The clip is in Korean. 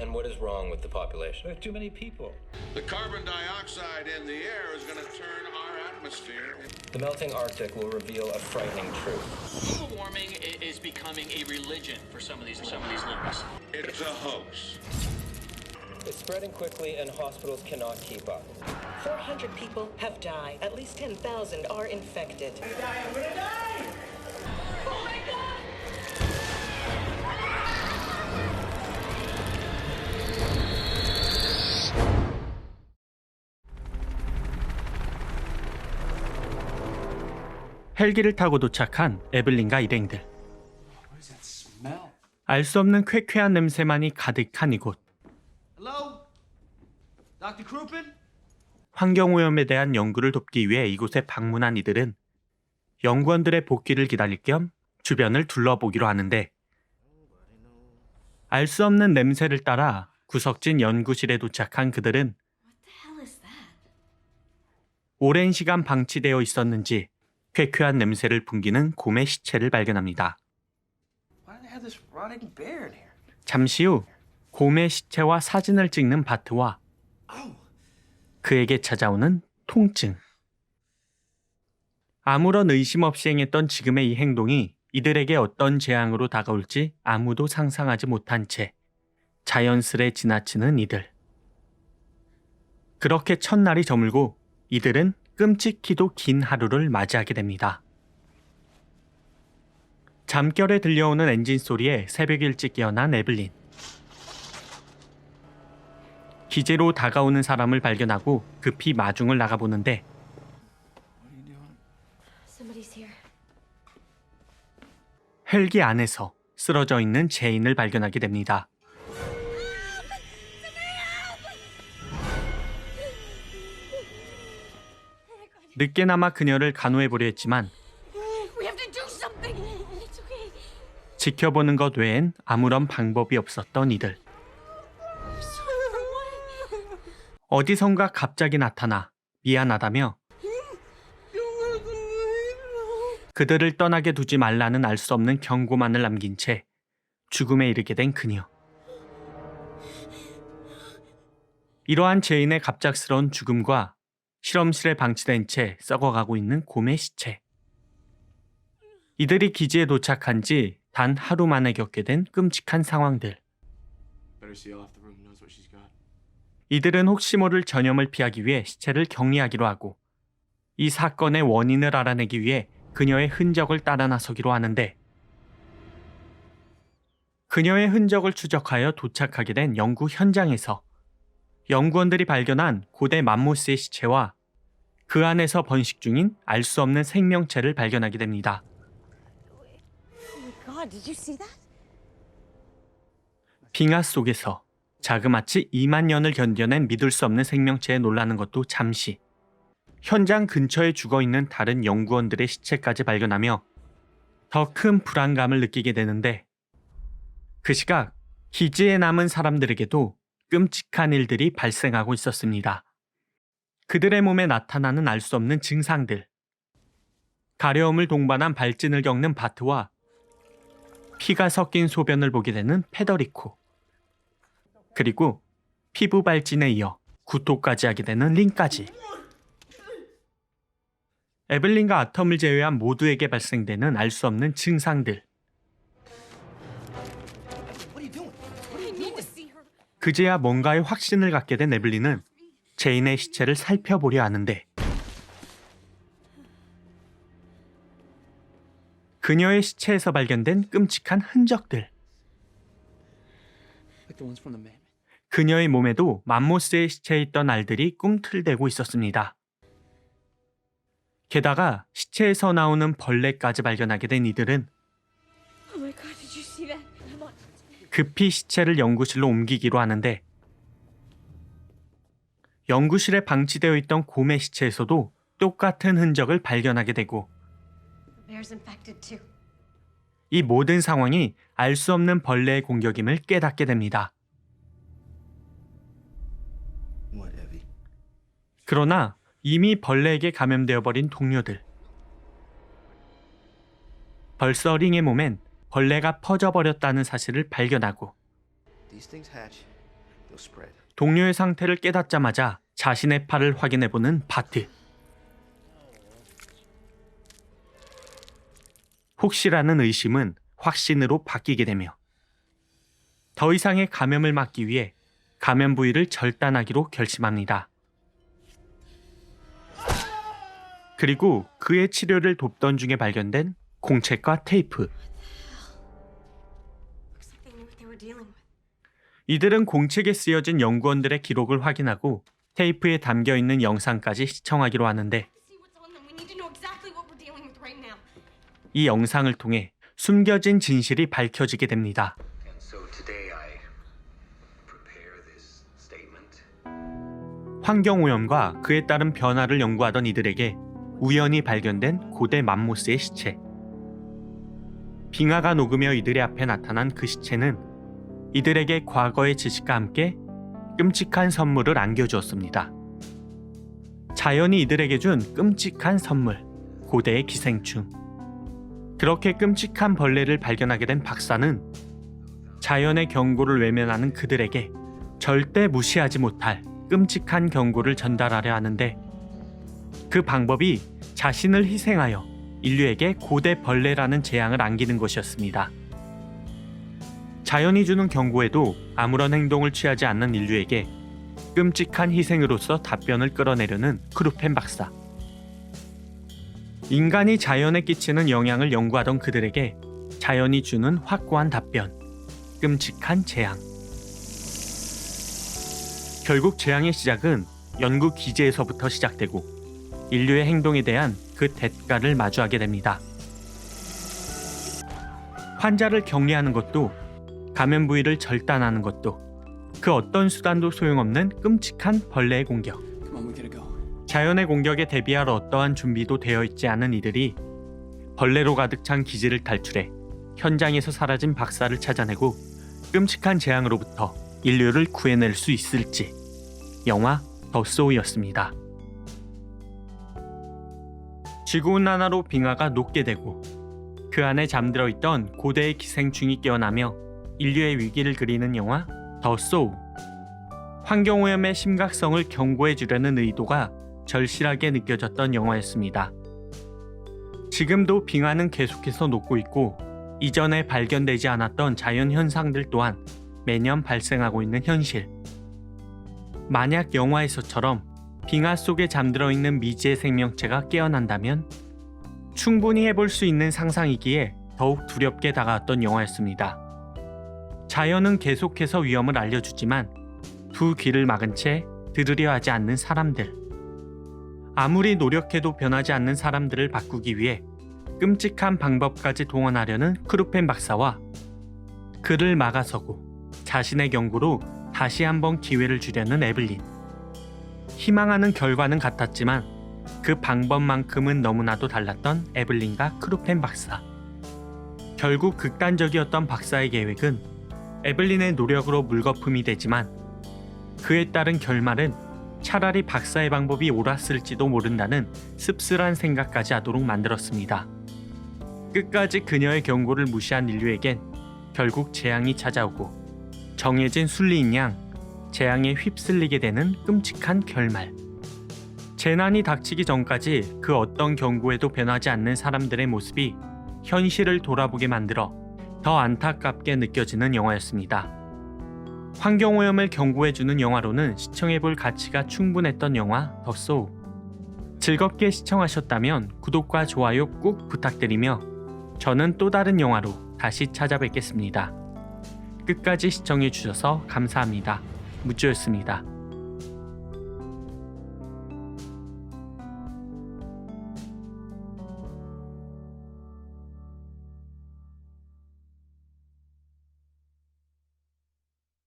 And what is wrong with the population? There are too many people. The carbon dioxide in the air is going to turn our atmosphere. The melting Arctic will reveal a frightening truth. Global warming is becoming a religion for some of these some of these leaders. It's a hoax. It's spreading quickly, and hospitals cannot keep up. 400 people have died. At least 10,000 are infected. 헬기를 타고 도착한 에블린과 일행들. 알 수 없는 쾌쾌한 냄새만이 가득한 이곳. Hello? Dr. Crouppen? 환경오염에 대한 연구를 돕기 위해 이곳에 방문한 이들은 연구원들의 복귀를 기다릴 겸 주변을 둘러보기로 하는데 알 수 없는 냄새를 따라 구석진 연구실에 도착한 그들은 오랜 시간 방치되어 있었는지 쾌쾌한 냄새를 풍기는 곰의 시체를 발견합니다. 잠시 후 곰의 시체와 사진을 찍는 바트와 그에게 찾아오는 통증. 아무런 의심 없이 행했던 지금의 이 행동이 이들에게 어떤 재앙으로 다가올지 아무도 상상하지 못한 채 자연스레 지나치는 이들. 그렇게 첫날이 저물고 이들은 끔찍히도 긴 하루를 맞이하게 됩니다. 잠결에 들려오는 엔진 소리에 새벽 일찍 깨어난 에블린. 기재로 다가오는 사람을 발견하고 급히 마중을 나가보는데. 헬기 안에서 쓰러져 있는 제인을 발견하게 됩니다. 늦게나마 그녀를 간호해보려 했지만. 지켜보는 것 외엔 아무런 방법이 없었던 이들. 어디선가 갑자기 나타나 미안하다며 그들을 떠나게 두지 말라는 알 수 없는 경고만을 남긴 채 죽음에 이르게 된 그녀. 이러한 제인의 갑작스러운 죽음과 실험실에 방치된 채 썩어가고 있는 곰의 시체. 이들이 기지에 도착한 지 단 하루 만에 겪게 된 끔찍한 상황들. 이들은 혹시 모를 전염을 피하기 위해 시체를 격리하기로 하고 이 사건의 원인을 알아내기 위해 그녀의 흔적을 따라 나서기로 하는데 그녀의 흔적을 추적하여 도착하게 된 연구 현장에서 연구원들이 발견한 고대 맘모스의 시체와 그 안에서 번식 중인 알 수 없는 생명체를 발견하게 됩니다. 빙하 속에서 자그마치 2만 년을 견뎌낸 믿을 수 없는 생명체에 놀라는 것도 잠시 현장 근처에 죽어 있는 다른 연구원들의 시체까지 발견하며 더 큰 불안감을 느끼게 되는데 그 시각 기지에 남은 사람들에게도 끔찍한 일들이 발생하고 있었습니다. 그들의 몸에 나타나는 알 수 없는 증상들. 가려움을 동반한 발진을 겪는 바트와 피가 섞인 소변을 보게 되는 페더리코. 그리고 피부 발진에 이어 구토까지 하게 되는 린까지. 에블린과 아텀을 제외한 모두에게 발생되는 알 수 없는 증상들. 그제야 뭔가에 확신을 갖게 된 에블린은 제인의 시체를 살펴보려 하는데 그녀의 시체에서 발견된 끔찍한 흔적들. 그녀의 몸에도 맘모스의 시체에 있던 알들이 꿈틀대고 있었습니다. 게다가 시체에서 나오는 벌레까지 발견하게 된 이들은 급히 시체를 연구실로 옮기기로 하는데 연구실에 방치되어 있던 곰의 시체에서도 똑같은 흔적을 발견하게 되고 The bear's infected too. 이 모든 상황이 알 수 없는 벌레의 공격임을 깨닫게 됩니다. 그러나 이미 벌레에게 감염되어 버린 동료들. 벌써 링의 몸엔 벌레가 퍼져 버렸다는 사실을 발견하고. 동료의 상태를 깨닫자마자 자신의 팔을 확인해보는 바트. 혹시라는 의심은 확신으로 바뀌게 되며 더 이상의 감염을 막기 위해 감염 부위를 절단하기로 결심합니다. 그리고 그의 치료를 돕던 중에 발견된 공책과 테이프. 이들은 공책에 쓰여진 연구원들의 기록을 확인하고 테이프에 담겨 있는 영상까지 시청하기로 하는데. 이 영상을 통해 숨겨진 진실이 밝혀지게 됩니다. 환경오염과 그에 따른 변화를 연구하던 이들에게 우연히 발견된 고대 맘모스의 시체. 빙하가 녹으며 이들의 앞에 나타난 그 시체는 이들에게 과거의 지식과 함께 끔찍한 선물을 안겨주었습니다. 자연이 이들에게 준 끔찍한 선물, 고대의 기생충. 그렇게 끔찍한 벌레를 발견하게 된 박사는 자연의 경고를 외면하는 그들에게 절대 무시하지 못할 끔찍한 경고를 전달하려 하는데 그 방법이 자신을 희생하여 인류에게 고대 벌레라는 재앙을 안기는 것이었습니다. 자연이 주는 경고에도 아무런 행동을 취하지 않는 인류에게 끔찍한 희생으로서 답변을 끌어내려는 크루펜 박사. 인간이 자연에 끼치는 영향을 연구하던 그들에게 자연이 주는 확고한 답변, 끔찍한 재앙. 결국 재앙의 시작은 연구 기지에서부터 시작되고 인류의 행동에 대한 그 대가를 마주하게 됩니다. 환자를 격리하는 것도 감염 부위를 절단하는 것도 그 어떤 수단도 소용없는 끔찍한 벌레의 공격. 자연의 공격에 대비할 어떠한 준비도 되어 있지 않은 이들이 벌레로 가득 찬 기지를 탈출해 현장에서 사라진 박사를 찾아내고 끔찍한 재앙으로부터 인류를 구해낼 수 있을지 영화 더 소우였습니다. 지구온난화로 빙하가 녹게 되고 그 안에 잠들어 있던 고대의 기생충이 깨어나며 인류의 위기를 그리는 영화 더 소우. 환경오염의 심각성을 경고해 주려는 의도가 절실하게 느껴졌던 영화였습니다. 지금도 빙하는 계속해서 녹고 있고 이전에 발견되지 않았던 자연 현상들 또한 매년 발생하고 있는 현실. 만약 영화에서처럼 빙하 속에 잠들어 있는 미지의 생명체가 깨어난다면 충분히 해볼 수 있는 상상이기에 더욱 두렵게 다가왔던 영화였습니다. 자연은 계속해서 위험을 알려주지만 두 귀를 막은 채 들으려 하지 않는 사람들. 아무리 노력해도 변하지 않는 사람들을 바꾸기 위해 끔찍한 방법까지 동원하려는 크루펜 박사와 그를 막아서고 자신의 경고로 다시 한번 기회를 주려는 에블린. 희망하는 결과는 같았지만 그 방법만큼은 너무나도 달랐던 에블린과 크루펜 박사. 결국 극단적이었던 박사의 계획은 에블린의 노력으로 물거품이 되지만 그에 따른 결말은 차라리 박사의 방법이 옳았을지도 모른다는 씁쓸한 생각까지 하도록 만들었습니다. 끝까지 그녀의 경고를 무시한 인류에겐 결국 재앙이 찾아오고 정해진 순리인 양 재앙에 휩쓸리게 되는 끔찍한 결말. 재난이 닥치기 전까지 그 어떤 경고에도 변하지 않는 사람들의 모습이 현실을 돌아보게 만들어 더 안타깝게 느껴지는 영화였습니다. 환경오염을 경고해주는 영화로는 시청해볼 가치가 충분했던 영화 더 소우. 즐겁게 시청하셨다면 구독과 좋아요 꾹 부탁드리며 저는 또 다른 영화로 다시 찾아뵙겠습니다. 끝까지 시청해주셔서 감사합니다. 무주였습니다.